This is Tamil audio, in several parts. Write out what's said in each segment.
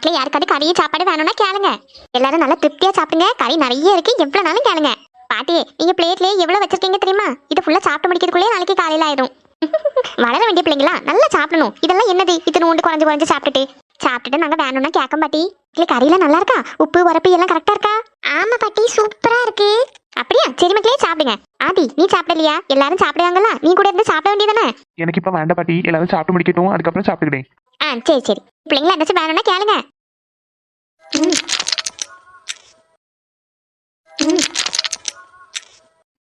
மக்களே யாருக்காவது கறி சாப்பாடு வேணும்னா கேளுங்க. எல்லாரும் நல்லா திருப்தியா சாப்பிடுங்க. கறி நிறைய இருக்கு. எவ்வளவு நாளும் கேளுங்க. பாட்டி நீங்க பிளேட்லயே எவ்வளவு வச்சிருக்கீங்க தெரியுமா? இது ஃபுல்லா சாப்பிட்டு முடிக்கிறதுக்குள்ளே நாளைக்கு காலையில ஆயிடும் வளர வேண்டிய பிள்ளைங்களா? நல்லா சாப்பிடணும். இதெல்லாம் என்னது? இது நோண்டு குறைஞ்சு குறைஞ்சு சாப்பிட்டுட்டு. சாப்பிட்டுட்டு நாங்க வேணும்னா கேட்க பாட்டி. இல்ல கறியெல்லாம் நல்லா இருக்கா? உப்பு உரப்பு எல்லாம் கரெக்டா இருக்கா? ஆமா பாட்டி சூப்பரா இருக்கு. அப்படியா? சரி மக்களே சாப்பிடுங்க. ஆதி நீ சாப்பிடலையா? எல்லாரும் சாப்பிடுவாங்கல்ல நீ கூட இருந்து சாப்பிட வேண்டியதானே எனக்கு இப்ப வேண்டாம் பாட்டி. எல்லாரும் சாப்பிட்டு முடிக்கட்டும். அதுக்கப்புறம் சாப்பிட்டுக்கிட்டேன் ஆ சரி சரி. பிள்ளைங்களா ஏதாச்சும் வேணும்னா கேளுங்க.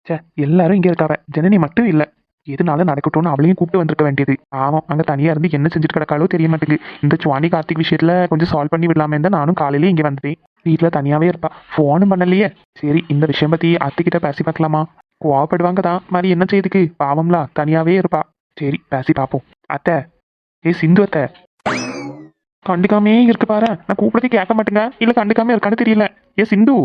ச்சே எல்லாரும் இங்க இருக்காவ. ஜனனி மட்டும் இல்ல. எதுனாலும் நடக்கட்டும்னு அவளையும் கூப்பிட்டு வந்திருக்க வேண்டியது. ஆமாம் அங்க தனியா இருந்து என்ன செஞ்சுட்டு கிடக்காலோ தெரிய மாட்டேங்குது. இந்த சுவாணி கார்த்திக் விஷயத்துல கொஞ்சம் சால்வ் பண்ணி விடலாமே தான் நானும் காலையிலேயே இங்கே வந்துட்டேன் வீட்டுல தனியாவே இருப்பா. ஃபோனும் பண்ணலையே. சரி இந்த விஷயம் பத்தி அத்திக்கிட்ட பேசி பார்க்கலாமா? கோவப்படுவாங்க தான். மாதிரி என்ன செய்யுதுக்கு? பாவம்லாம் தனியாவே இருப்பா. சரி பேசி பார்ப்போம். அத்தை. ஏ சிந்து அத்தை. கண்டுக்காமே இருக்கு பாரு. நான் கூப்பிடதே கேட்க மாட்டேங்க. இல்ல கண்டுக்காம இருக்கான்னு தெரியல. ஏ சிந்து.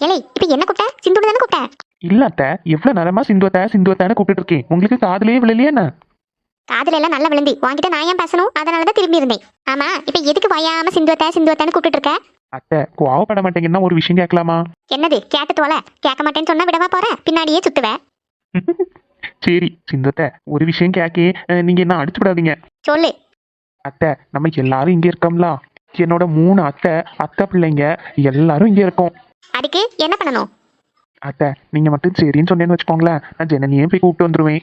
ஏலே இப்ப என்ன கூப்பிட்ட? சிந்துடு தானே கூப்பிட்ட? இல்ல அத்தை. எவ்வளவு நேரமா சிந்துவத்தை சிந்துவத்தான்னு கூப்பிட்டு இருக்கேன் உங்களுக்கு காதுலயே விழலையே என்ன? காதுல எல்லாம் நல்லா விழுந்து. வாங்கிட்ட நான் ஏன் பேசணும்? அதனாலதான் திரும்பி இருந்தேன். ஆமா இப்ப எதுக்கு வாயாம சிந்துவத்த சிந்துவத்தான்னு கூப்பிட்டு இருக்க அத்தை கோவப்பட மாட்டேங்கன்னா ஒரு விஷயம் கேட்கலாமா? என்னது? கேட்டு தோல. கேட்க மாட்டேன்னு சொன்னா விடவா போற? பின்னாடியே சுத்துவ. சரி சிந்துவத்தை ஒரு விஷயம் கேக்கே. அஹ், நீங்க என்ன அடிச்சு விடாதீங்க. சொல்லு. அத்தை நம்ம எல்லாரும் இங்க இருக்கோம்ல. என்னோட மூணு அத்தை அத்தை பிள்ளைங்க எல்லாரும் இங்க இருக்கோம். அதுக்கு என்ன பண்ணணும்? அத்தை நீங்க மட்டும் சரின்னு சொன்னேன்னு வச்சுக்கோங்களேன். நான் ஜனனியே போய் கூப்பிட்டு வந்துருவேன்.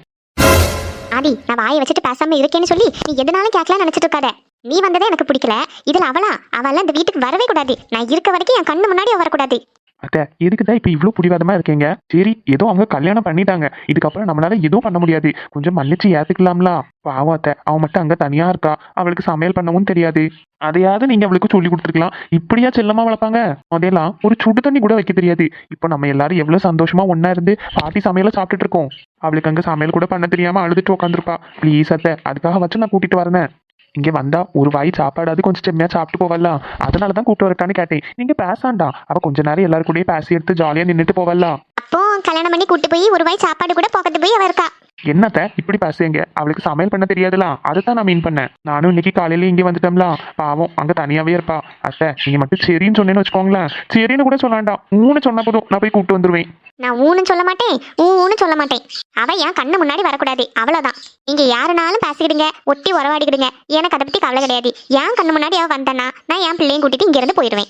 ஆதி நான் வாயை வச்சுட்டு பேசாம இருக்கேன்னு சொல்லி நீ எதனாலும் கேட்கலாம் நினைச்சிட்டு இருக்காத. நீ வந்ததே எனக்கு பிடிக்கல. இதுல அவளா அவெல்லாம் இந்த வீட்டுக்கு வரவே கூடாது. நான் இருக்க வரைக்கும் என் கண்ணு முன்னாடி வரக்கூடாது அத்தை எதுக்குதான் இப்போ இவ்வளோ பிடிவாதமா இருக்கீங்க? சரி ஏதோ அவங்க கல்யாணம் பண்ணிட்டாங்க. இதுக்கப்புறம் நம்மளால எதுவும் பண்ண முடியாது. கொஞ்சம் மன்னிச்சு ஏத்துக்கலாம்ல. பாவம் அத்தை அவன் மட்டும் அங்க தனியா இருக்கா? அவளுக்கு சமையல் பண்ணவும் தெரியாது. அதையாவது நீங்க அவளுக்கு சொல்லி கொடுத்துருக்கலாம். இப்படியா செல்லமா வளர்ப்பாங்க? அதெல்லாம் ஒரு சுடு தண்ணி கூட வைக்க தெரியாது. இப்போ நம்ம எல்லாரும் எவ்வளவு சந்தோஷமா ஒன்னா இருந்து பாட்டி சமையல சாப்பிட்டுட்டு இருக்கோம். அவளுக்கு அங்க சமையல் கூட பண்ண தெரியாம அழுதுட்டு உட்காந்துருப்பா ப்ளீஸ் அத்தை அதுக்காக வச்சு நான் கூட்டிட்டு வரேன். இங்கே வந்தா ஒரு வாய் சாப்பாடாவது கொஞ்சம் செம்மையா சாப்பிட்டு போவலாம் அதனால தான் கூப்பிட்டு வரட்டான்னு கேட்டேன். நீங்க பேசாண்டா. அவ கொஞ்ச நேரம் எல்லாரும் கூடயும் பேசி எடுத்து ஜாலியா நின்னுட்டு போவலாம் அப்போ கல்யாணம் பண்ணி கூட்டு போய் ஒரு வாய் சாப்பாடு கூட போக்கத்து போய் அவ இருக்கா. என்னத்த? இப்படி பேசுங்க அவளுக்கு சமையல் பண்ண தெரியாதுலாம் அதை தான் நான் மீன் பண்ணேன். நானும் இன்னைக்கு காலையில இங்கே வந்துட்டோம்லாம் பாவம் அங்க தனியாவே இருப்பா. அத்தை நீங்க மட்டும் சரின்னு சொன்னேன்னு வச்சுக்கோங்களேன். சரின்னு கூட சொல்ல வேண்டாம். மூணு போதும். நான் போய் கூப்பிட்டு வந்துருவேன். நான் ஊன்னு சொல்ல மாட்டேன். ஊன்னு சொல்ல மாட்டேன். அவ என் கண்ணு முன்னாடி வரக்கூடாது. அவ்வளவுதான். நீங்க யாருனாலும் பேசிக்கிடுங்க. ஒட்டி உறவாடிக்கிடுங்க. எனக்கு அதை பத்தி கவலை கிடையாது. என் கண்ணு முன்னாடி அவ வந்தேன்னா நான் என் பிள்ளையும் கூட்டிட்டு இங்க இருந்து போயிடுவேன்.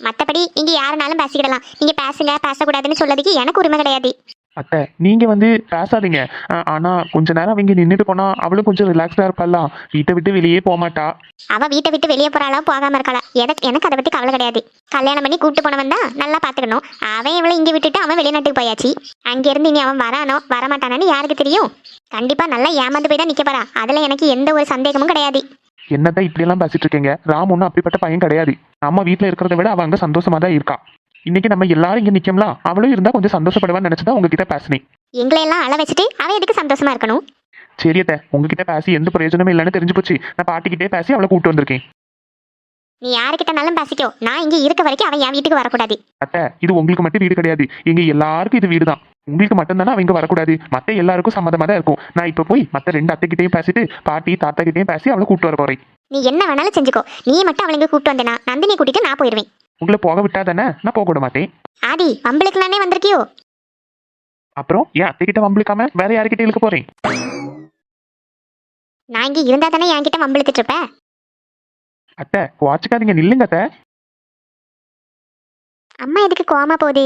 மத்தபடி இங்க யாருனாலும் பேசிக்கிடலாம். நீங்க பேசுங்க. பேசக்கூடாதுன்னு சொல்லதுக்கு எனக்கு உரிமை கிடையாது. அத்தை நீங்க வந்து பேசாதீங்க. ஆனா கொஞ்ச நேரம் அவங்க நின்னுட்டு போனா அவளும் கொஞ்சம் ரிலாக்ஸ்டா இருப்பாளா? வீட்டை விட்டு வெளியே போக மாட்டா. அவ வீட்டை விட்டு வெளியே போறாளோ போகாம இருக்காளா? எனக்கு எனக்கு அதை பத்தி கவலை கிடையாது. கல்யாணம் பண்ணி கூட்டு போனவன் தான் நல்லா பாத்துக்கணும். அவன் இவளை இங்க விட்டுட்டு அவன் வெளிநாட்டுக்கு போயாச்சு. அங்க இருந்து இனி அவன் வரானோ வரமாட்டானான்னு யாருக்கு தெரியும்? கண்டிப்பா நல்லா ஏமாந்து போய் தான் நிக்க போறா. அதுல எனக்கு எந்த ஒரு சந்தேகமும் கிடையாது. என்னதான் இப்படி எல்லாம் பேசிட்டு இருக்கீங்க? ராம் ஒன்றும் அப்படிப்பட்ட பையன் கிடையாது. நம்ம வீட்ல இருக்கிறத விட அவ அங்க சந்தோஷமா தான் இருக்கா? இன்னைக்கு நம்ம எல்லாரும் இங்க நிக்கம்ல? அவளும் இருந்தா கொஞ்சம் சந்தோஷப்படுவான்னு நினைச்சுதான் உங்ககிட்ட பேசினேன். எங்களை எல்லாம் அள வச்சுட்டு அவன் எதுக்கு சந்தோஷமா இருக்கணும்? சரி அத்தை உங்ககிட்ட பேசி எந்த பிரயோஜனமும் இல்லைன்னு தெரிஞ்சு போச்சு. நான் பாட்டிக்கிட்டே பேசி அவளை கூப்பிட்டு வந்திருக்கேன். நீ யாருக்கிட்டனாலும் பேசிக்கோ. நான் இங்க இருக்க வரைக்கும் அவன் என் வீட்டுக்கு வரக்கூடாது. அத்தை இது உங்களுக்கு மட்டும் வீடு கிடையாது. எங்க எல்லாருக்கும் இது வீடு தான் உங்களுக்கு மட்டும்தானே அவங்க வரக்கூடாது. மத்த எல்லாருக்கும் சம்மதமா தான் இருக்கும். நான் இப்ப போய் மத்த ரெண்டு அத்தைக்கிட்டையும் பேசிட்டு பாட்டி தாத்தா கிட்டயும் பேசி அவளை கூப்பிட்டு வர போறேன். நீ என்ன வேணாலும் செஞ்சுக்கோ. நீ மட்டும் அவளுங்க கூப்பிட்டு வந்தனா நந்தினி கூட்டிட்டு நான் போயிடுவேன் உங்களை போக விட்டா தானே நான் போக விட மாட்டேன். ஆதி வம்பளுக்கு நானே வந்திருக்கியோ? அப்புறம் ஏன் அத்தைக்கிட்ட வம்பிழுக்காம வேற யாருக்கிட்ட இழுக்க போறேன்? நான் இங்க இருந்தா தானே என்கிட்ட வம்பிழுத்துட்டு இருப்ப? அத்தை வாட்சுக்காதீங்க நில்லுங்க அத்தை. அம்மா எதுக்கு கோமா போகுது?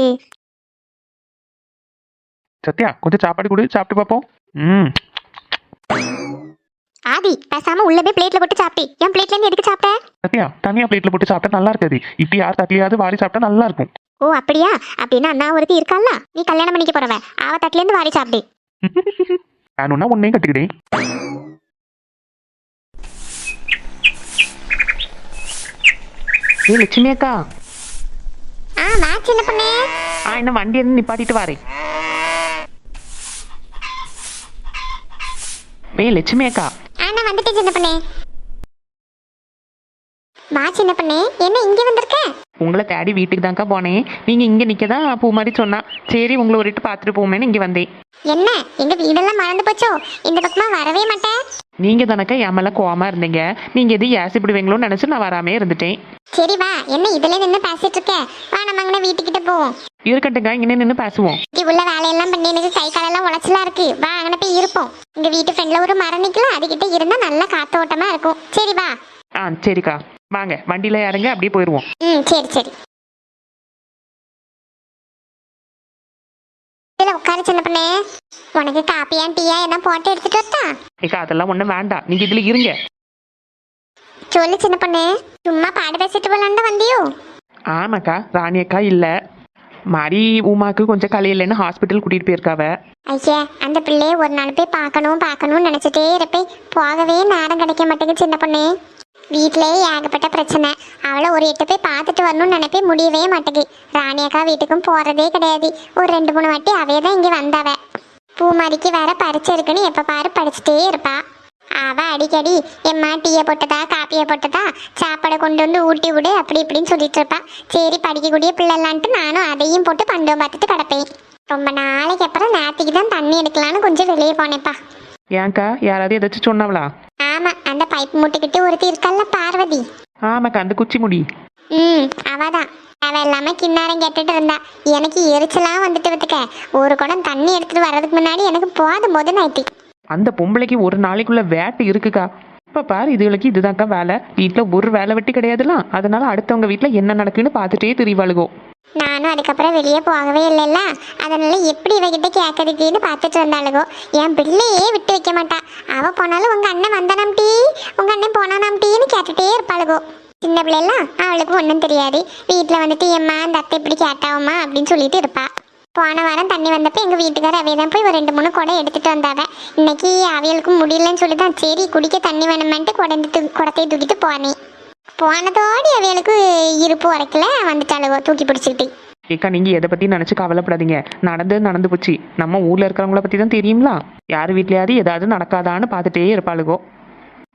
சத்யா கொஞ்சம் சாப்பாடு கொடு சாப்பிட்டு பார்ப்போம் ம். ஆதி பேசாம உள்ள போய் பிளேட்ல போட்டு சாப்பிட்டு என் பிளேட்ல இருந்து எதுக்கு சாப்பிட்ட? சத்யா தனியா பிளேட்ல போட்டு சாப்பிட்டா நல்லா இருக்காது. இப்படி யார் தட்டிலையாவது வாரி சாப்பிட்டா நல்லா இருக்கும். ஓ அப்படியா? அப்படின்னா அண்ணா ஒருத்தி இருக்கால்ல? நீ கல்யாணம் பண்ணிக்க போறவ. அவ தட்டுல இருந்து வாரி சாப்பிடு. வேணும்னா உன்னையும் கட்டிக்கிட்டேன். ஏ லட்சுமி அக்கா. ஆ மேட்ச் என்ன பண்ணே. ஆ என்ன வண்டி இருந்து நிப்பாட்டிட்டு வரேன். ஏய் லட்சுமி அக்கா. ஆ நான் வந்துட்டு சின்ன பண்ணே. வா சின்ன பொண்ணு. என்ன இங்க வந்திருக்க? உங்களை தேடி வீட்டுக்கு தான்க்கா போனேன். நீங்கள் இங்கே நிற்க தான் பூ மாதிரி சொன்னா. சரி உங்களை ஒரு இட்டு பார்த்துட்டு போமேன்னு இங்கே வந்தேன். என்ன? எங்க வீடெல்லாம் மறந்து போச்சோ? இந்த பக்கமா வரவே மாட்டேன். நீங்கள் தானக்கா என் மேலே கோவமா இருந்தீங்க. நீங்கள் எது ஏசிப்பிடுவீங்களோன்னு நினச்சி நான் வராமே இருந்துட்டேன். சரி வா. என்ன இதுல நின்று பேசிட்டு இருக்க? வா நம்ம அங்கே வீட்டுக்கிட்ட போவோம். இருக்கட்டுங்க இங்கே நின்று பேசுவோம். இது உள்ள வேலையெல்லாம் பண்ணி எனக்கு கை காலெல்லாம் உளைச்சலா இருக்கு. வா அங்கே போய் இருப்போம். எங்க வீட்டு ஃப்ரெண்ட்ல ஒரு மரம் நிக்கலாம் அதுகிட்ட இருந்தா நல்லா காத்தோட்டமா இருக்கும். சரி வா. ஆ சரிக்கா. வாங்க வண்டியில் இறங்க அப்படியே போயிடுவோம் ம் சரி சரி. இதுல உட்காரு சின்ன பண்ணே. உனக்கு காப்பியா டீயா என்ன போட்டு எடுத்துட்டு வரட்டா? ஏக்கா அதெல்லாம் ஒன்றும் வேண்டாம். நீங்கள் இதில் இருங்க. சொல்லு சின்ன பண்ணே. சும்மா பாடு பேசிட்டு போலான்னு வந்தியோ? ஆமாக்கா ராணி அக்கா இல்லை. மாறி உமாக்கு கொஞ்சம் கலை இல்லைன்னு ஹாஸ்பிட்டல் கூட்டிகிட்டு போயிருக்காவ. ஐயா அந்த பிள்ளைய ஒரு நாள் போய் பார்க்கணும் பார்க்கணும்னு நினைச்சிட்டே இருப்பேன். போகவே நேரம் கிடைக்க மாட்டேங்குது சின்ன பொண்ணு. வீட்டிலேயே ஏகப்பட்ட பிரச்சனை. அவளை ஒரு எட்டு போய் பார்த்துட்டு வரணும்னு நினைப்பே முடியவே மாட்டேங்குது. ராணி அக்கா வீட்டுக்கும் போறதே கிடையாது. ஒரு ரெண்டு மூணு வாட்டி அவே தான் இங்கே வந்தாவ. பூமாரிக்கு வேற பரிச்சை இருக்குன்னு எப்போ பாரு படிச்சுட்டே இருப்பா. அவ அடிக்கடி எம்மா டீயை போட்டதா காப்பியை போட்டதா? சாப்பாடை கொண்டு வந்து ஊட்டி விடு அப்படி இப்படின்னு சொல்லிட்டு இருப்பா. சரி படிக்கக்கூடிய பிள்ளைலான்ட்டு நானும் அதையும் போட்டு பண்டோம் பார்த்துட்டு கிடப்பேன். ரொம்ப நாளைக்கு அப்புறம் நேற்றுக்கு தான் தண்ணி எடுக்கலான்னு கொஞ்சம் வெளியே போனேப்பா ஏன்க்கா யாராவது ஏதாச்சும் சொன்னாவளா? ஆமா அந்த பைப் முட்டிக்கிட்டு ஒருத்தி இருக்கல்ல பார்வதி. ஆமாக்கா அந்த குச்சி முடி. ம் அவதான். அவ எல்லாமே கிண்ணாரம் கேட்டுட்டு இருந்தா. எனக்கு எரிச்சலா வந்துட்டு வந்துக்க ஒரு குடம் தண்ணி எடுத்துட்டு வர்றதுக்கு முன்னாடி எனக்கு போதும் போது நைட்டு அந்த பொம்பளைக்கு ஒரு நாளைக்குள்ள வேட்டு இருக்குக்கா. இப்போ பாரு இதுகளுக்கு இதுதான்க்கா வேலை. வீட்டில் ஒரு வேலை வெட்டி கிடையாதுலாம் அதனால அடுத்தவங்க வீட்டில் என்ன நடக்குன்னு பார்த்துட்டே தெரிவாளுகோ. நானும் அதுக்கப்புறம் வெளியே போகவே இல்லைல்ல. அதனால எப்படி இவகிட்ட கேட்கறதுன்னு பார்த்துட்டு இருந்தாளுகோ என் பிள்ளையே விட்டு வைக்க மாட்டா. அவ போனாலும் உங்க அண்ணன் வந்தானாம் டீ. உங்க அண்ணன் போனானாம் டீன்னு கேட்டுட்டே இருப்பாளுகோ. சின்ன பிள்ளைலாம் அவளுக்கு ஒன்றும் தெரியாது. வீட்டில் வந்துட்டு எம்மா அந்த அத்தை இப்படி கேட்டாவம்மா அப்படின்னு சொல்லிட்டு இருப்பா. போன வாரம் தண்ணி வந்தப்போ எங்க வீட்டுக்கார அவைய தான் போய் ஒரு ரெண்டு மூணு குடம் எடுத்துட்டு வந்தாவ. இன்னைக்கு அவியலுக்கு முடியலன்னு சொல்லி தான் சரி குடிக்க தண்ணி வேணுமென்ட்டு குடந்து குடத்தை தூக்கிட்டு போனேன் போனதோடு அவையலுக்கு இருப்பு உரைக்கல வந்துட்டாளுகோ தூக்கி பிடிச்சிக்கிட்டு. ஏக்கா நீங்க எதை பத்தி நினைச்சு கவலைப்படாதீங்க. நடந்து நடந்து போச்சு. நம்ம ஊர்ல இருக்கிறவங்கள பத்தி தான் தெரியுங்களா யார் வீட்லயாவது ஏதாவது நடக்காதான்னு பார்த்துட்டே இருப்பாளுகோ.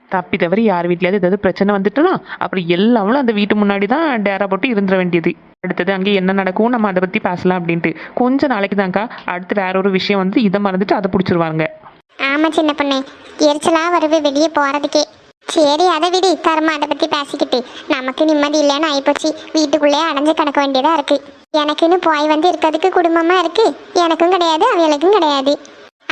தப்பி தவறி யார் வீட்லயாவது ஏதாவது பிரச்சனை வந்துட்டுனா அப்புறம் எல்லாமே அந்த வீட்டு முன்னாடி தான் டேரா போட்டு இருந்துட வேண்டியது. அடுத்தது அங்கே என்ன நடக்கும் நம்ம அதை பற்றி பேசலாம் அப்படின்ட்டு. கொஞ்ச நாளைக்கு தான்க்கா அடுத்து வேற ஒரு விஷயம் வந்து இதை மறந்துட்டு அதை பிடிச்சிருவாங்க. ஆமா சின்ன பொண்ணு. எரிச்சலா வருது வெளியே போறதுக்கே. சரி அதை விடு கர்மா அதை பத்தி பேசிக்கிட்டு. நமக்கு நிம்மதி இல்லைன்னு ஆயிப்போச்சு. வீட்டுக்குள்ளே அடைஞ்சு கிடக்க வேண்டியதா இருக்கு. எனக்குன்னு போய் வந்து இருக்கிறதுக்கு குடும்பமா இருக்கு. எனக்கும் கிடையாது அவளுக்கும் கிடையாது.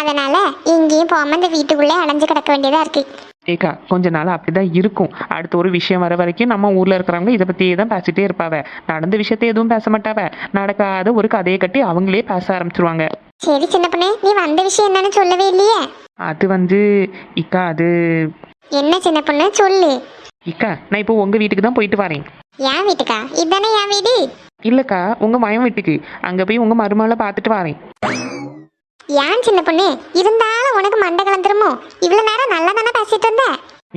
அதனால எங்கேயும் போகாம இந்த வீட்டுக்குள்ளே அடைஞ்சு கிடக்க வேண்டியதா இருக்கு. ஏக்கா கொஞ்ச நாள் அப்படிதான் இருக்கும். அடுத்த ஒரு விஷயம் வர வரைக்கும் நம்ம ஊர்ல இருக்கிறவங்க இதை பத்தியே தான் பேசிட்டே இருப்பாவ. நடந்த விஷயத்தை எதுவும் பேச மாட்டாவ. நடக்காத ஒரு கதையை கட்டி அவங்களே பேச ஆரம்பிச்சிருவாங்க. சரி சின்ன பொண்ணு நீ வந்த விஷயம் என்னன்னு சொல்லவே இல்லையே? அது வந்து இக்கா அது என்ன சின்ன பொண்ணு? சொல்லு. இக்கா நான் இப்போ உங்க வீட்டுக்கு தான் போயிட்டு வரேன். என் வீட்டுக்கா? இதுதானே என் வீடு? இல்லக்கா உங்க மயம் வீட்டுக்கு. அங்க போய் உங்க மருமகளை பார்த்துட்டு வரேன். ஏன் சின்ன பொண்ணு? இருந்தாலும் உனக்கு மண்டை கலந்துருமோ? இவ்வளவு நேரம் நல்லா தானே பேசிட்டு இருந்த?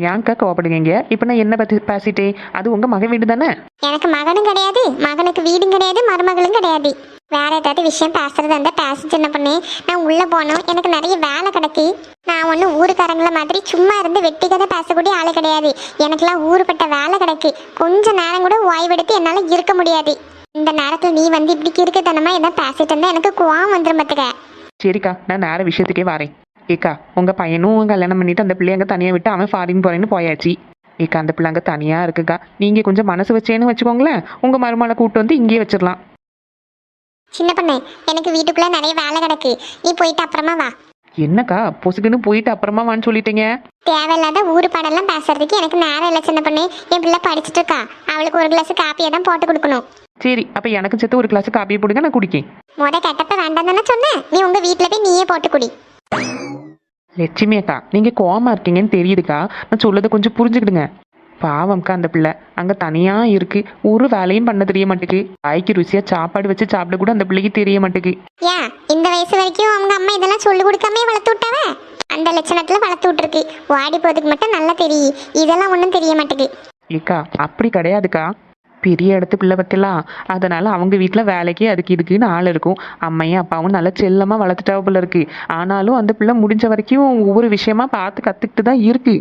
ஏன்க்கா கோவப்படுவீங்க இப்போ நான் என்ன பத்தி பேசிட்டேன்? அது உங்க மகன் வீடு தானே எனக்கு மகனும் கிடையாது மகனுக்கு வீடும் கிடையாது மருமகளும் கிடையாது. வேற ஏதாவது விஷயம் பேசுறது இருந்தா பேச சின்ன பொண்ணு. நான் உள்ள போனோம் எனக்கு நிறைய வேலை கிடக்கு. நான் ஒன்றும் ஊருக்காரங்கள மாதிரி சும்மா இருந்து வெட்டி கதை பேசக்கூடிய ஆளு கிடையாது. எனக்கெல்லாம் ஊருப்பட்ட வேலை கிடக்கு. கொஞ்ச நேரம் கூட ஓய்வெடுத்து என்னால இருக்க முடியாது. இந்த நேரத்துல நீ வந்து இப்படி கிறுக்குத்தனமா என்ன பேசிட்டு இருந்தா எனக்கு கோவம் வந்துடும் பாத்துக்க. சரிக்கா நான் நேர விஷயத்துக்கே வரேன். ஏக்கா உங்க பையனும் கல்யாணம் பண்ணிட்டு அந்த பிள்ளைய அங்கே தனியாக விட்டு அவன் ஃபாரின் போறேன்னு போயாச்சு. ஏக்கா அந்த பிள்ளை அங்கே தனியாக இருக்குக்கா. நீங்கள் கொஞ்சம் மனசு வச்சேன்னு வச்சுக்கோங்களேன் உங்கள் மருமகளை கூப்பிட்டு வந்து இங்கேயே வச்சிடலாம். சின்ன பொண்ணு எனக்கு வீட்டுக்குள்ள நிறைய வேலை கிடக்கு. நீ போயிட்டு அப்புறமா வா. என்னக்கா பொசுக்குன்னு போயிட்டு அப்புறமா வான்னு சொல்லிட்டீங்க? தேவையில்லாத ஊரு பாடெல்லாம் பேசுறதுக்கு எனக்கு நேரம் இல்லை சின்ன பொண்ணு. என் பிள்ளை படிச்சுட்டு இருக்கா. அவளுக்கு ஒரு கிளாஸ் காப்பியை தான் போட்டு கொடுக்கணும். சரி அப்போ எனக்கு சேர்த்து ஒரு கிளாஸ் காப்பியை போடுங்க நான் குடிக்கேன். முத கெட்டப்ப வேண்டாம் தானே சொன்னேன். நீ உங்க வீட்டுல போய் நீயே போட்டு குடி. லட்சுமி அக்கா நீங்கள் கோவமா இருக்கீங்கன்னு தெரியுதுக்கா. நான் சொல்லதை கொஞ்சம் புரிஞ்சுக்கிடுங்க. பாவம்க்கா அந்த பிள்ளை. அங்கே தனியாக இருக்கு. ஒரு வேலையும் பண்ண தெரிய மாட்டேங்குது. வாய்க்கு ருசியாக சாப்பாடு வச்சு சாப்பிட கூட அந்த பிள்ளைக்கு தெரிய மாட்டேங்குது. ஏன் இந்த வயசு வரைக்கும் அவங்க அம்மா இதெல்லாம் சொல்லி கொடுக்காம வளர்த்து விட்டாவ? அந்த லட்சணத்துல வளர்த்து விட்டுருக்கு. வாடி போறதுக்கு மட்டும் நல்லா தெரியும் இதெல்லாம் ஒன்றும் தெரிய மாட்டேங்குது. ஏக்கா அப்படி கிடையாதுக்கா. பெரிய இடத்து பிள்ளை வைக்கலாம் அதனால அவங்க வீட்டில் வேலைக்கு அதுக்கு இதுக்குன்னு ஆள் இருக்கும். அம்மையும் அப்பாவும் நல்லா செல்லமாக வளர்த்துட்டா போல இருக்கு. ஆனாலும் அந்த பிள்ளை முடிஞ்ச வரைக்கும் ஒவ்வொரு விஷயமா பார்த்து கற்றுக்கிட்டு தான் இருக்கு.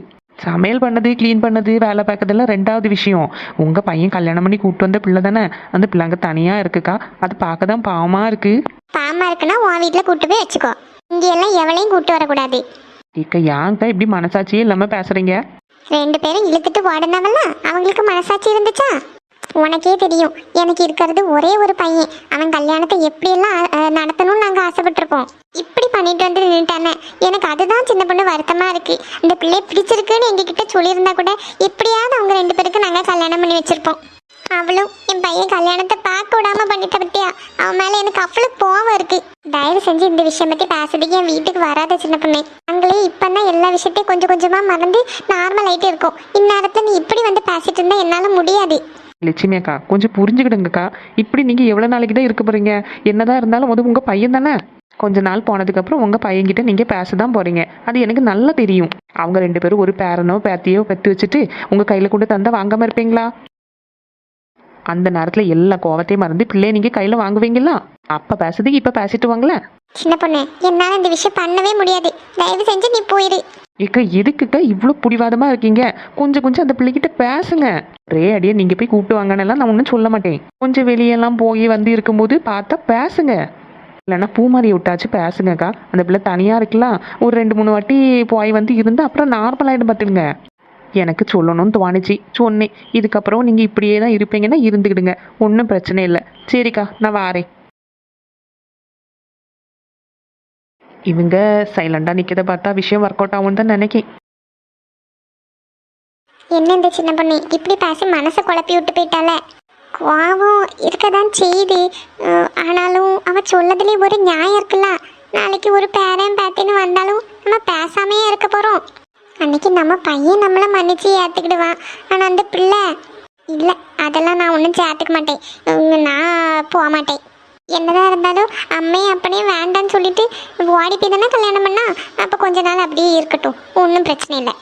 சமையல் பண்ணது க்ளீன் பண்ணது வேலை பார்க்கறதெல்லாம் ரெண்டாவது விஷயம். உங்கள் பையன் கல்யாணம் பண்ணி கூப்பிட்டு வந்த பிள்ளை தானே? அந்த பிள்ளை அங்கே தனியாக இருக்குக்கா? அது பார்க்க தான் பாவமாக இருக்குது பாமா இருக்குன்னா உன் வீட்டில் கூட்டு போய் வச்சுக்கோ. இங்க எல்லாம் எவளையும் கூட்டு வரக்கூடாது. இக்க ஏன்க்கா இப்படி மனசாட்சியே இல்லாமல் பேசுகிறீங்க ரெண்டு பேரும் இழுத்துட்டு ஓடுனவல்ல அவங்களுக்கு மனசாட்சி இருந்துச்சா? உனக்கே தெரியும். எனக்கு இருக்கிறது ஒரே ஒரு பையன். அவன் கல்யாணத்தை எப்படியெல்லாம் நடத்தணும்னு நாங்கள் ஆசைப்பட்டிருப்போம் இப்படி பண்ணிட்டு வந்து நின்றுட்டானே எனக்கு அதுதான் சின்ன பொண்ணு வருத்தமாக இருக்குது இந்த பிள்ளை பிடிச்சிருக்குன்னு எங்ககிட்ட சொல்லியிருந்தா கூட எப்படியாவது அவங்க ரெண்டு பேருக்கு நாங்கள் கல்யாணம் பண்ணி வச்சுருப்போம். அவளும் என் பையன் கல்யாணத்தை பார்க்க விடாம பண்ணிட்ட பத்தியா? அவன் மேலே எனக்கு அவ்வளோ கோவம் இருக்கு. தயவு செஞ்சு இந்த விஷயம் பற்றி பேசுறதுக்கு என் வீட்டுக்கு வராத சின்ன பொண்ணு. நாங்களே இப்பதான் எல்லா விஷயத்தையும் கொஞ்சம் கொஞ்சமாக மறந்து நார்மல் ஆயிட்டு இருக்கோம். இந்நேரத்தில் நீ இப்படி வந்து பேசிட்டு இருந்தால் என்னால் முடியாது. லட்சுமி அக்கா கொஞ்சம் புரிஞ்சுக்கிடுங்கக்கா. இப்படி நீங்கள் எவ்வளோ நாளைக்கு தான் இருக்க போகிறீங்க என்னதான் இருந்தாலும் அது உங்கள் பையன் தானே? கொஞ்ச நாள் போனதுக்கப்புறம் உங்கள் பையன்கிட்ட நீங்கள் பேச தான் போகிறீங்க அது எனக்கு நல்லா தெரியும். அவங்க ரெண்டு பேரும் ஒரு பேரனோ பேத்தியோ பெற்று வச்சுட்டு உங்கள் கையில் கொண்டு தந்தா வாங்காமல் இருப்பீங்களா? அந்த நேரத்தில் எல்லா கோவத்தையும் மறந்து பிள்ளைய நீங்கள் கையில் வாங்குவீங்களா? அப்போ பேசுறதுக்கு இப்போ பேசிட்டு வாங்களேன். சின்ன பொண்ணு என்னால் இந்த விஷயம் பண்ணவே முடியாது. தயவு செஞ்சு நீ போயிரு. இக்க எதுக்குக்கா இவ்வளோ பிடிவாதமாக இருக்கீங்க? கொஞ்சம் கொஞ்சம் அந்த பிள்ளைகிட்ட பேசுங்க. ரே அடியே நீங்கள் போய் கூப்பிட்டு வாங்கன்னெல்லாம் நான் ஒன்றும் சொல்ல மாட்டேன். கொஞ்சம் வெளியெல்லாம் போய் வந்து இருக்கும்போது பார்த்தா பேசுங்க. இல்லைன்னா பூமாரி விட்டாச்சு பேசுங்கக்கா. அந்த பிள்ளை தனியாக இருக்கலாம். ஒரு ரெண்டு மூணு வாட்டி போய் வந்து இருந்து அப்புறம் நார்மலாகிடும் பார்த்துடுங்க எனக்கு சொல்லணும்னு தோணுச்சு. சொன்னேன். இதுக்கப்புறம் நீங்கள் இப்படியே தான் இருப்பீங்கன்னா இருந்துக்கிடுங்க. ஒன்றும் பிரச்சனை இல்லை. சரிக்கா நான் வாரேன். இவங்க சைலண்டாக நிற்கிறத பார்த்தா விஷயம் ஒர்க் அவுட் ஆகும் தான் நினைக்கேன். என்ன இந்த சின்ன பொண்ணு? இப்படி பேசி மனசை குழப்பி விட்டு போயிட்டால கோவம் இருக்கதான் செய்யுது. ஆனாலும் அவ சொல்லதுலேயே ஒரு நியாயம் இருக்குல்ல? நாளைக்கு ஒரு பேரன் பேத்தின்னு வந்தாலும் நம்ம பேசாமே இருக்க போறோம். அன்னைக்கு நம்ம பையன் நம்மளை மன்னிச்சு ஏற்றுக்கிடுவான் ஆனால் அந்த பிள்ளை இல்லை அதெல்லாம் நான் ஒன்றும் சேர்த்துக்க மாட்டேன். நான் போக மாட்டேன். என்னதான் இருந்தாலும் அம்மையும் அப்பனையும் வேண்டான்னு சொல்லிட்டு ஓடி போய் தானே கல்யாணம் பண்ணா? அப்போ கொஞ்ச நாள் அப்படியே இருக்கட்டும். ஒன்றும் பிரச்சனை இல்லை.